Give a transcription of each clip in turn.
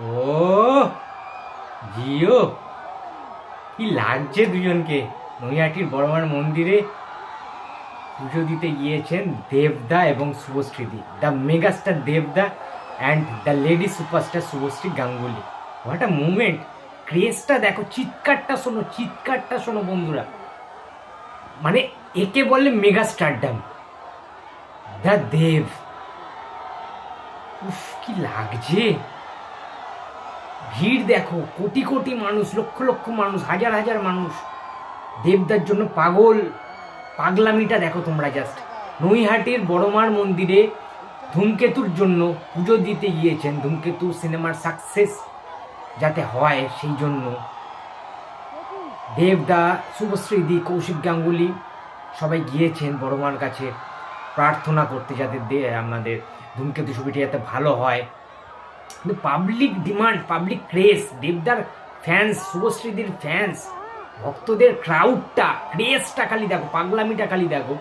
ও, জিও? কি লাগছে দুজনকে? নৈহাটির বড়মার মন্দিরে পুজো দিতে গিয়েছেন দেবদা এবং শুভশ্রীদি। দ্য মেগাস্টার দেবদা and the lady superstar Subhashree Ganguly. What a movement ক্রেজটা দেখো, চিৎকারটা শোনো চিৎকারটা শোনো বন্ধুরা। মানে একে বলে মেগা স্টারডাম দ্য দেব। উফ, কি লাগছে? ভিড় দেখো, কোটি কোটি মানুষ, লক্ষ লক্ষ মানুষ, হাজার হাজার মানুষ। দেবদার জন্য পাগল। পাগলামিটা দেখো তোমরা জাস্ট নৈহাটির বড়মার মন্দিরে ধূমকেতুর জন্য পুজো দিতে গিয়েছেন। ধূমকেতু সিনেমার সাকসেস যাতে হয় সেই জন্য। দেবদা শুভশ্রীদি কৌশিক গাঙ্গুলি সবাই গিয়েছেন বড়মার কাছে। প্রার্থনা করতে যাতে দে- আমাদের ধূমকেতু ছবিটি যাতে ভালো হয়। কিন্তু পাবলিক ডিমান্ড পাবলিক ক্রেজ দেবদার ফ্যান্স শুভশ্রীদের ফ্যান্স ভক্তদের ক্রাউডটা ক্রেজটা খালি দেখো, পাগলামিটা খালি দেখো,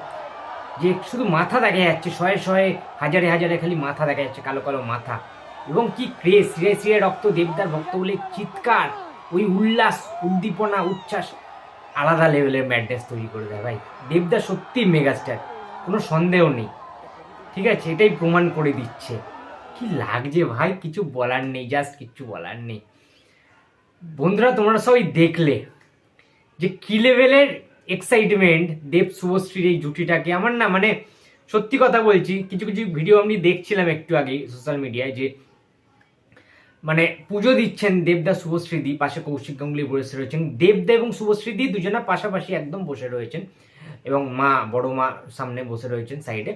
যে শুধু মাথা দেখা যাচ্ছে, শয়ে শয়ে, হাজারে হাজারে খালি মাথা দেখা যাচ্ছে, কালো কালো মাথা। এবং কি ক্রেজ সিরে সিরে রক্ত, দেবদার ভক্ত বলে চিৎকার, ওই উল্লাস, উদ্দীপনা, উচ্ছ্বাস, আলাদা লেভেলের ম্যাডনেস তৈরি করে দেয় ভাই। দেবদা সত্যি মেগাস্টার কোনো সন্দেহ নেই। ঠিক আছে, এটাই প্রমাণ করে দিচ্ছে। কি লাগছে ভাই? কিছু বলার নেই জাস্ট কিচ্ছু বলার নেই। বন্ধুরা, তোমরা সবাই দেখলে যে কি লেভেলের এক্সাইটমেন্ট দেব শুভশ্রীর এই জুটিটাকে। আমার না মানে সত্যি কথা বলছি, কিছু কিছু ভিডিও আমি দেখছিলাম একটু আগে সোশ্যাল মিডিয়ায় যে মানে পুজো দিচ্ছেন দেবদা শুভশ্রীদি পাশে কৌশিক গাঙ্গুলি বসে রয়েছেন। দেবদা এবং শুভশ্রীদি দুজনা পাশাপাশি একদম বসে রয়েছেন এবং মা, বড় মা সামনে বসে রয়েছেন সাইডে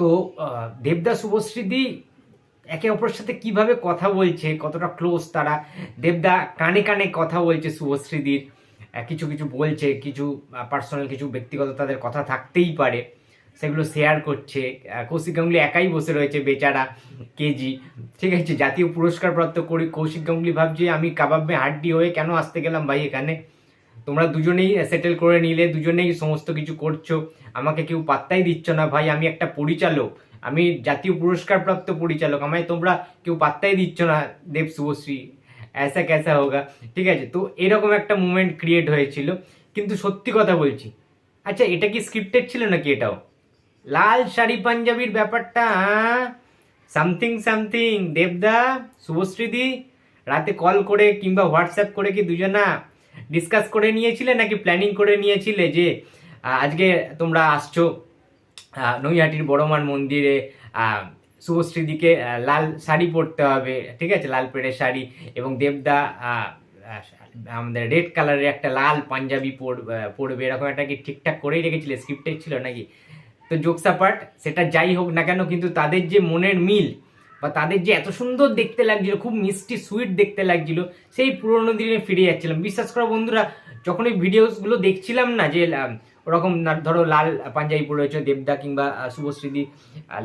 তো আহ, দেবদা শুভশ্রীদি একে অপরের সাথে কীভাবে কথা বলছে কতটা ক্লোজ তারা? দেবদা কানে কানে কথা বলছে শুভশ্রীদির কিছু কিছু বলছে কিছু পার্সোনাল কিছু ব্যক্তিগত তাদের কথা থাকতেই পারে সেগুলো শেয়ার করছে কৌশিক গাঙ্গুলি একাই বসে রয়েছে বেচারা কেজি। ঠিক আছে জাতীয় পুরস্কার প্রাপ্ত করি কৌশিক গাঙ্গুলি ভাবছে আমি কাবাবে হাড্ডি হয়ে কেন আসতে গেলাম ভাই এখানে? তোমরা দুজনেই সেটেল করে নিলে, দুজনেই সমস্ত কিছু করছ। আমাকে কেউ পাত্তাই দিচ্ছ না ভাই, আমি একটা পরিচালক। আমি জাতীয় পুরস্কারপ্রাপ্ত পরিচালক, আমায় তোমরা কেউ পাত্তাই দিচ্ছ না, দেব শুভশ্রী। অ্যাসা ক্যাসা হোগা, ঠিক আছে? তো এরকম একটা মুমেন্ট ক্রিয়েট হয়েছিল। কিন্তু সত্যি কথা বলছি আচ্ছা এটা কি স্ক্রিপ্টেড ছিল নাকি এটাও? লাল শাড়ি পাঞ্জাবির ব্যাপারটা সামথিং সামথিং দেবদা শুভশ্রীদি রাতে কল করে কিংবা হোয়াটসঅ্যাপ করে কি দুজনা ডিসকাস করে নিয়েছিলে নাকি প্ল্যানিং করে নিয়েছিলে যে আজকে তোমরা আসছো নৈহাটির বড়মান মন্দিরে শুভশ্রীদিকে লাল শাড়ি পরতে হবে, ঠিক আছে? লাল পেড়ে শাড়ি এবং দেবদা আমাদের রেড কালারের একটা লাল পাঞ্জাবি পর- পরবে, এরকম একটা কি ঠিকঠাক করেই রেখেছিলে? স্ক্রিপ্টেড ছিল নাকি? তো জোকসা পার্ট সেটা যাই হোক না কেন, কিন্তু তাদের যে মনের মিল বা তাদের যে এত সুন্দর দেখতে লাগছিল, খুব মিষ্টি সুইট দেখতে লাগছিল, সেই পুরোনো দিনে ফিরে যাচ্ছিলাম। বিশ্বাস করো বন্ধুরা, যখন এই ভিডিওসগুলো দেখছিলাম না যে ওরকম ধরো লাল পাঞ্জাবি পরে রয়েছে, দেবদা কিংবা শুভশ্রীদি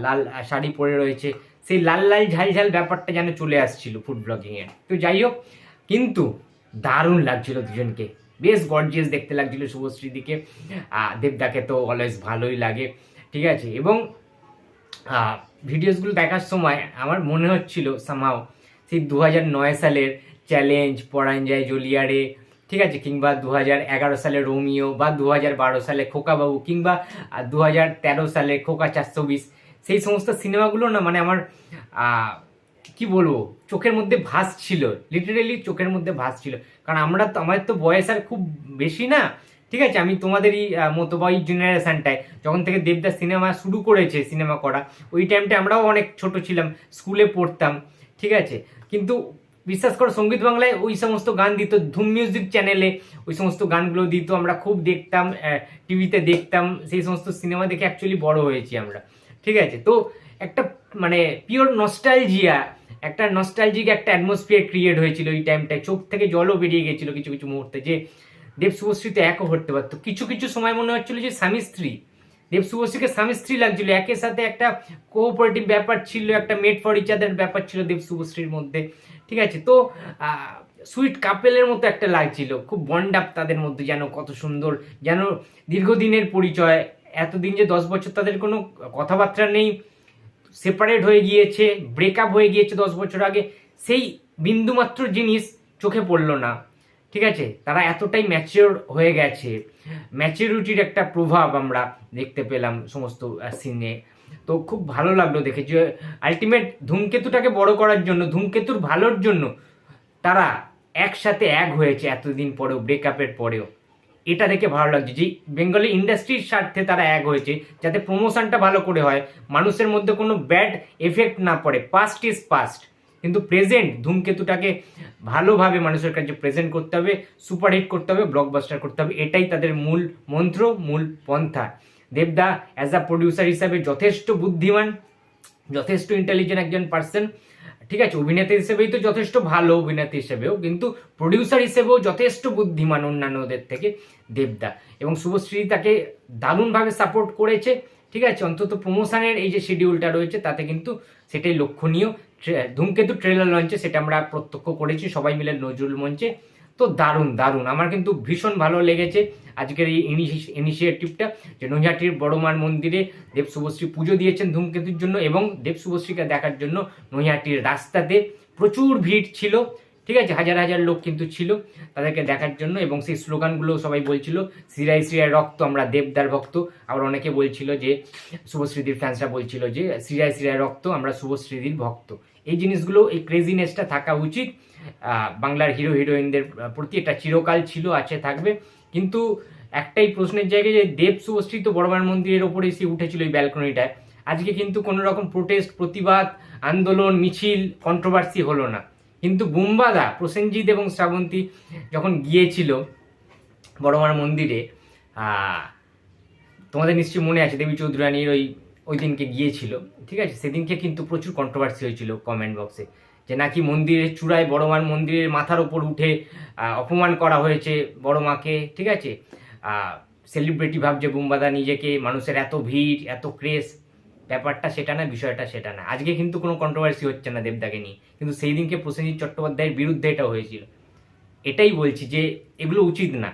লাল শাড়ি পরে রয়েছে, সেই লাল লাল, ঝাল ঝাল ব্যাপারটা যেন চলে আসছিল ফুড ব্লগিংয়ে তো যাই হোক, কিন্তু দারুণ লাগছিল দুজনকে। বেশ গর্জিয়াস দেখতে লাগছিল শুভশ্রীদিকে দেবদাকে তো অলওয়েজ ভালোই লাগে, ঠিক আছে? এবং ভিডিওসগুলো দেখার সময় আমার মনে হচ্ছিল সামাও সেই দু সালের চ্যালেঞ্জ পরাণ যায় জলিয়ারে, ঠিক আছে, কিংবা দু সালে রোমিও, বা দু সালে খোকাবাবু, কিংবা দু সালে খোকা চারশো বিশ সেই সমস্ত সিনেমাগুলো না মানে আমার কি বলব, চোখের মধ্যে ভাস ছিল লিটারেলি চোখের মধ্যে ভাস ছিল। কারণ আমরা তো, আমাদের তো বয়স আর খুব বেশি না ঠিক আছে? আমি তোমাদেরই আহ, মতো বা ওই জেনারেশনটায় যখন থেকে দেবদাস সিনেমা শুরু করেছে সিনেমা করা ওই টাইমটা আমরাও অনেক ছোট ছিলাম স্কুলে পড়তাম ঠিক আছে? কিন্তু বিশ্বাস করো সংগীত বাংলায় ওই সমস্ত গান দিত ধুম মিউজিক চ্যানেলে ওই সমস্ত গানগুলো দিত আমরা খুব দেখতাম টিভিতে দেখতাম সেই সমস্ত সিনেমা দেখে অ্যাকচুয়ালি বড় হয়েছি আমরা ঠিক আছে? তো একটা মানে পিওর নস্টালজিয়া একটা নস্টালজিক একটা অ্যাটমসফিয়ার ক্রিয়েট হয়েছিল ওই টাইমটায় চোখ থেকে জলও বেরিয়ে গেছিল কিছু কিছু মুহূর্তে যে দেব শুভশ্রীতে একও হতে পারতো। কিছু কিছু সময় মনে হচ্ছিল যে স্বামী স্ত্রী। দেব শুভশ্রীকে স্বামী স্ত্রী লাগছিল। একের সাথে একটা কোঅপারেটিভ ব্যাপার ছিল, একটা মেড ফর ইচ আদার ব্যাপার ছিল দেব শুভশ্রীর মধ্যে। ঠিক আছে? তো সুইট কাপেলের মতো একটা লাগছিল। খুব বন্ড আপ তাদের মধ্যে যেন কত সুন্দর, যেন দীর্ঘদিনের পরিচয়। এতদিন যে দশ বছর তাদের কোনো কথাবার্তা নেই। সেপারেট হয়ে গিয়েছে ব্রেকআপ হয়ে গিয়েছে দশ বছর আগে। সেই বিন্দুমাত্র জিনিস চোখে পড়ল না। ঠিক আছে? তারা এতটাই ম্যাচিওর হয়ে গেছে। ম্যাচিউরিটির একটা প্রভাব আমরা দেখতে পেলাম সমস্ত সিনে তো খুব ভালো লাগল দেখে যে আলটিমেট ধূমকেতুটাকে বড় করার জন্য, ধূমকেতুর ভালোর জন্য তারা একসাথে এক হয়েছে এতদিন পরেও ব্রেকআপের পরেও। এটা দেখে ভালো লাগছে যে বেঙ্গলি ইন্ডাস্ট্রির স্বার্থে তারা এক হয়েছে, যাতে প্রমোশনটা ভালো করে হয়। মানুষের মধ্যে কোনো ব্যাড এফেক্ট না পড়ে। পাস্ট ইজ পাস্ট কিন্তু প্রেজেন্ট ধূমকেতুটাকে ভালোভাবে মানুষের কাছে প্রেজেন্ট করতে হবে সুপারহিট করতে হবে ব্লকবাস্টার করতে হবে, এটাই তাদের মূল মন্ত্র, মূল পন্থা। দেবদা অ্যাজ আ প্রডিউসার হিসাবে যথেষ্ট বুদ্ধিমান, যথেষ্ট ইন্টেলিজেন্ট একজন পার্সন ঠিক আছে, অভিনেতা হিসেবেই তো যথেষ্ট ভালো অভিনেতা হিসেবেও, কিন্তু প্রডিউসার হিসেবেও যথেষ্ট বুদ্ধিমান অন্যান্যদের থেকে দেবদা। এবং শুভশ্রী তাকে দারুণভাবে সাপোর্ট করেছে, ঠিক আছে, অন্তত প্রমোশনের এই যে শিডিউলটা রয়েছে, তাতে কিন্তু সেটাই লক্ষণীয়। ধূমকেতু ট্রেলার লঞ্চে সেটা আমরা প্রত্যক্ষ করেছি, সবাই মিলে নজরুল মঞ্চে। তো দারুণ দারুণ। আমার কিন্তু ভীষণ ভালো লেগেছে আজকের এই ইনিশিয়েটিভটা যে নৈহাটির বড়মার মন্দিরে দেব শুভশ্রী পুজো দিয়েছেন ধূমকেতুর জন্য এবং দেব শুভশ্রীকে দেখার জন্য নৈহাটির রাস্তাতে প্রচুর ভিড় ছিল। ঠিক আছে? হাজার হাজার লোক কিন্তু ছিল তাদেরকে দেখার জন্য এবং সেই স্লোগানগুলো সবাই বলছিল সিরাই সিরাই রক্ত, আমরা দেবদার ভক্ত। আবার অনেকে বলছিল যে, শুভশ্রীদির ফ্যান্সরা বলছিল যে সিরাই সিরাই রক্ত, আমরা শুভশ্রীদির ভক্ত। এই জিনিসগুলো, এই ক্রেজিনেসটা থাকা উচিত। বাংলার হিরো, হিরোইনদের প্রতি এটা চিরকাল ছিল, আছে, থাকবে। কিন্তু একটাই প্রশ্নের জায়গায় যে, দেব শুভশ্রী তো বড়মান মন্দিরের ওপরে এসে উঠেছিল এই ব্যালকনিটায়। আজকে কিন্তু কোনো রকম প্রোটেস্ট প্রতিবাদ, আন্দোলন, মিছিল কন্ট্রোভার্সি হলো না। কিন্তু বুম্বাদা প্রসেনজিৎ এবং শ্রাবন্তী যখন গিয়েছিল বড়মার মন্দিরে তোমাদের নিশ্চয়ই মনে আছে দেবী চৌধুরানীর ওই ওই দিনকে গিয়েছিল, ঠিক আছে? সেদিনকে কিন্তু প্রচুর কন্ট্রোভার্সি হয়েছিল কমেন্ট বক্সে যে নাকি মন্দিরের চূড়ায় বড় মার মন্দিরের মাথার ওপর উঠে অপমান করা হয়েছে বড় মাকে ঠিক আছে? সেলিব্রিটি ভাবছে বুম্বাদা নিজেকে, মানুষের এত ভিড়, এত ক্রেজ ব্যাপারটা সেটা না, বিষয়টা সেটা না। আজকে কিন্তু কোনো কন্ট্রোভার্সি হচ্ছে না দেবদাকে নিয়ে। কিন্তু সেই দিনকে প্রসেনজিৎ চট্টোপাধ্যায়ের বিরুদ্ধে এটা হয়েছিল। এটাই বলছি যে এগুলো উচিত না।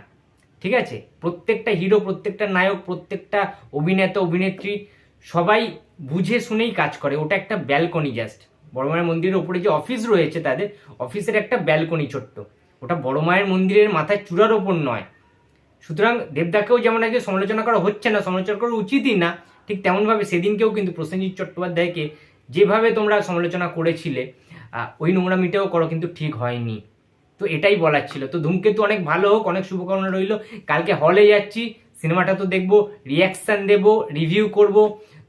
ঠিক আছে? প্রত্যেকটা হিরো, প্রত্যেকটা নায়ক, প্রত্যেকটা অভিনেতা, অভিনেত্রী সবাই বুঝে শুনেই কাজ করে। ওটা একটা ব্যালকনি জাস্ট বড় মায়ের মন্দিরের ওপরে যে অফিস রয়েছে তাদের অফিসের একটা ব্যালকনি ছোট্ট। ওটা বড় মায়ের মন্দিরের মাথায় চূড়ার ওপর নয়। সুতরাং দেবদাকেও যেমন আজকে সমালোচনা করা হচ্ছে না, সমালোচনা করা উচিতই না ঠিক তেমনভাবে সেদিনকেও কিন্তু প্রসেনজিৎ চট্টোপাধ্যায়কে যেভাবে তোমরা সমালোচনা করেছিলে ওই নোংরামিটাও করো কিন্তু ঠিক হয়নি। তো এটাই বলার ছিল। তো ধূমকেতু অনেক ভালো হোক, অনেক শুভকামনা রইল। কালকে হলে যাচ্ছি, সিনেমাটা তো দেখব রিয়াকশান দেব রিভিউ করব।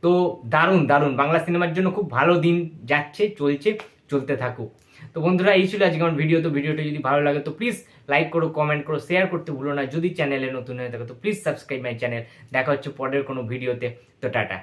তো দারুণ দারুণ। বাংলা সিনেমার জন্য খুব ভালো দিন যাচ্ছে, চলছে, চলতে থাকুক। তো বন্ধুরা, এই ছিল আজকে আমার ভিডিও তো ভিডিওটা যদি ভালো লাগে, তো প্লিজ লাইক করো কমেন্ট করো শেয়ার করতে ভুলো না। যদি চ্যানেলে নতুন হয়ে থাকে, তো প্লিজ সাবস্ক্রাইব মাই চ্যানেল দেখা হচ্ছে পরের কোনো ভিডিওতে তো টাটা।